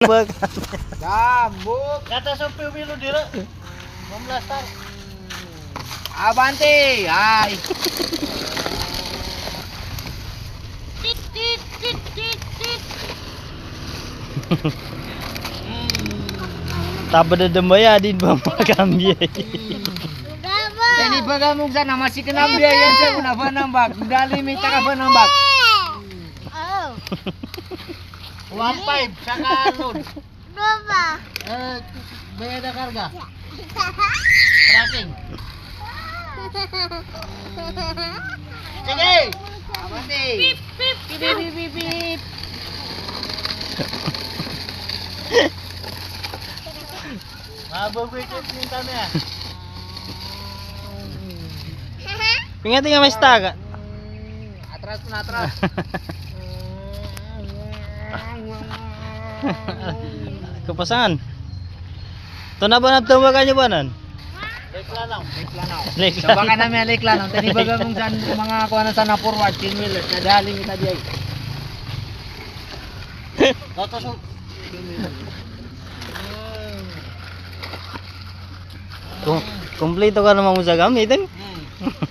Bek. Jambuk. Kata supir dire. dira. tar. Abanti. Hai. Tit tit tit tit tit. Tak berdedem ya di bang kami. Ini bagamuk sana masih kena biaya saya kenapa nambah. Dali minta kenapa nambah. 1.5 saka load. berapa? Eh, bayar na karga. Tracking. Sige! Abante. Bip, bip, bip, bip, bip. Mabagay ko minta na yan. Ingati nga may staga. Atras na atras. Kapasangan. Ito na ba nagtawagan niyo ba nan? Rekla lang. Leklanaw. Lekla. Sa baka namin leklanaw. Tani baga mong san mga kuha na sana forward. Pinwheelers. Nadali kita diay. Toto so. Kum- Kumpleto ka naman mo sa gamitin. Hmm.